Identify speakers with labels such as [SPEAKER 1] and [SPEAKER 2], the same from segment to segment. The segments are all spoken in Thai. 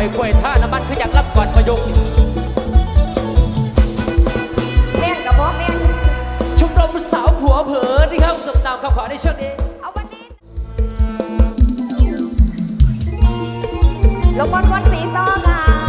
[SPEAKER 1] อยควยท่าน้ำมันคืออยากรับก่อนประโยุแม่นกับพ่อแม่นชุมรมสาวผัวเผลอที่เข้าติ
[SPEAKER 2] ด
[SPEAKER 1] ตามคำ
[SPEAKER 2] ขอในช่วงนี้
[SPEAKER 1] เอาวันนี้ลงบนวันสีซอค่ะ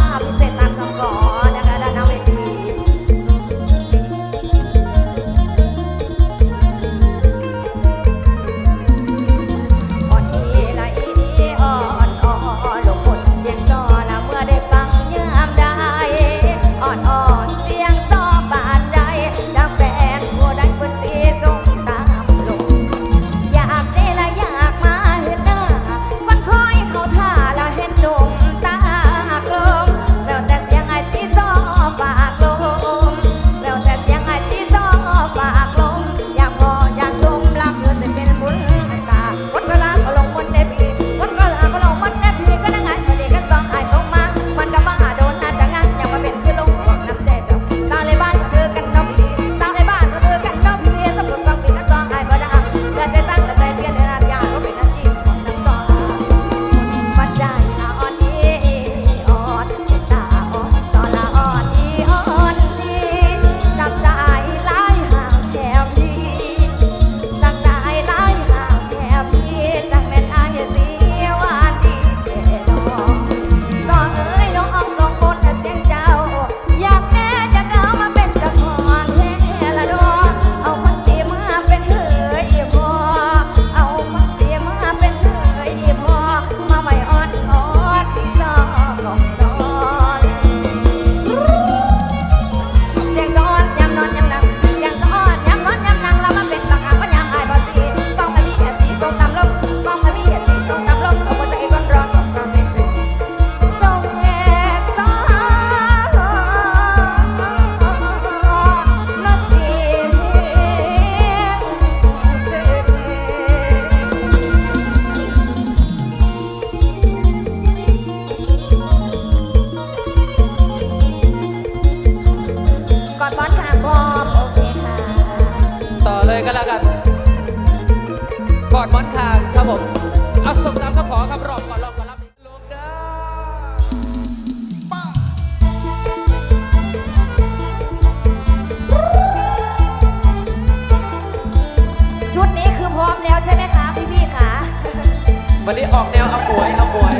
[SPEAKER 1] วันนี้ออกแนวเอมวยเอมวย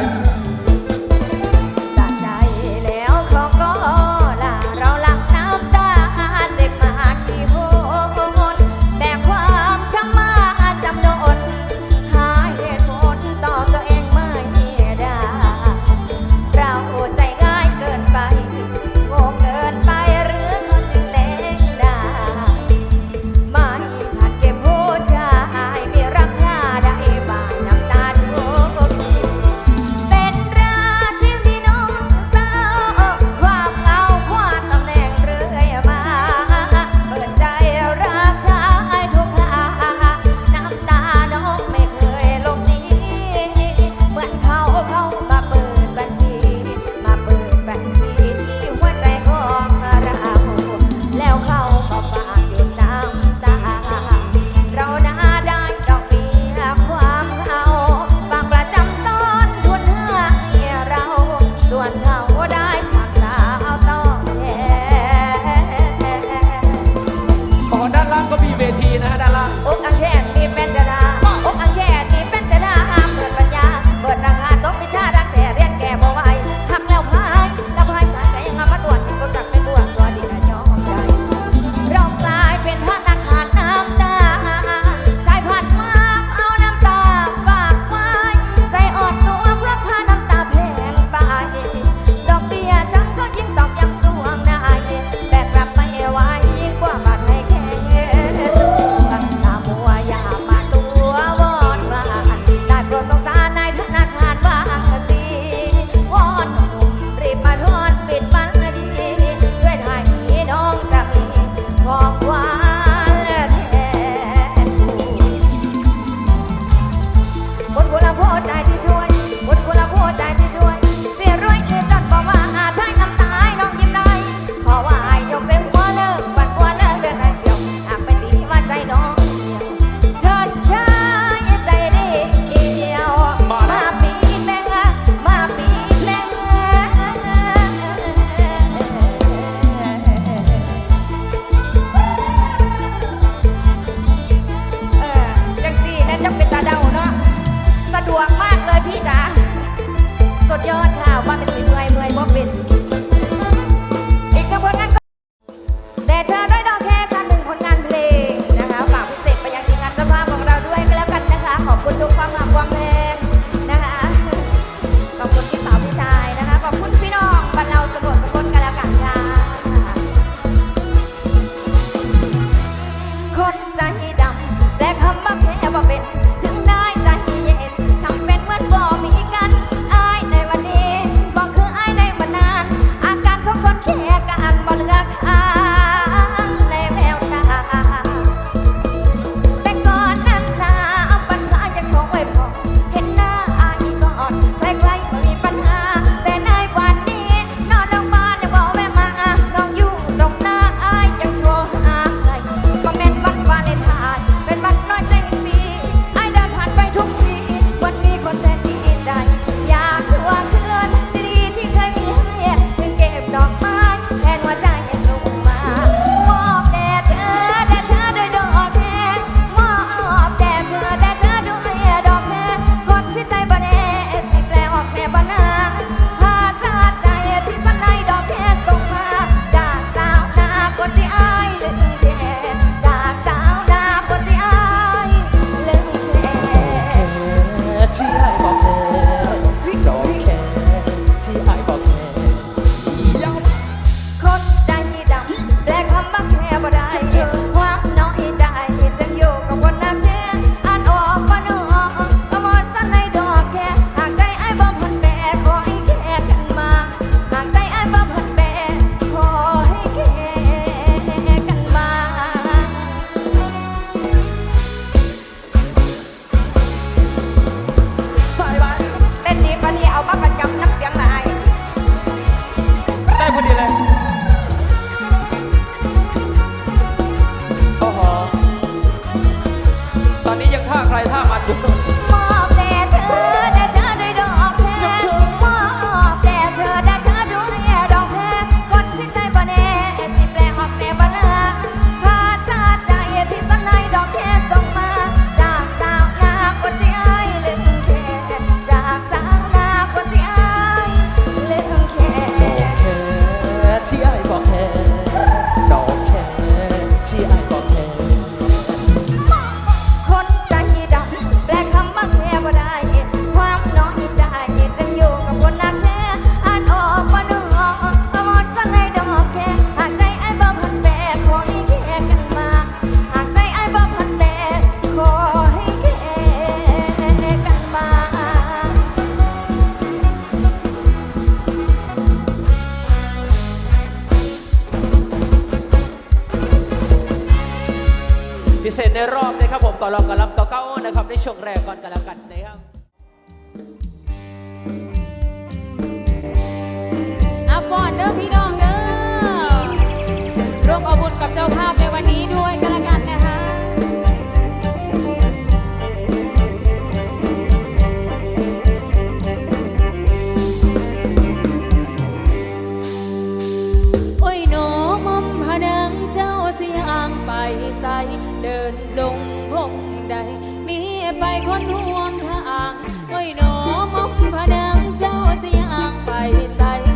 [SPEAKER 1] ไปคนห่วงทางไอ้
[SPEAKER 2] ห
[SPEAKER 1] นอม
[SPEAKER 3] พนังเจ้าเสียงไปใส่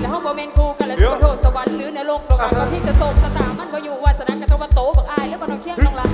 [SPEAKER 3] แล้วเฮาบ่แม่นกูกันแล้วสิโทษสว
[SPEAKER 1] รรค์หรือ
[SPEAKER 3] ใน
[SPEAKER 1] โล
[SPEAKER 3] กดอกไม้ก่อนที่จะโศกสตามันบ่อยู่วาสนากะตะวันโตบักอายและอบ่น้อาเคียง
[SPEAKER 4] น้อ
[SPEAKER 3] งลา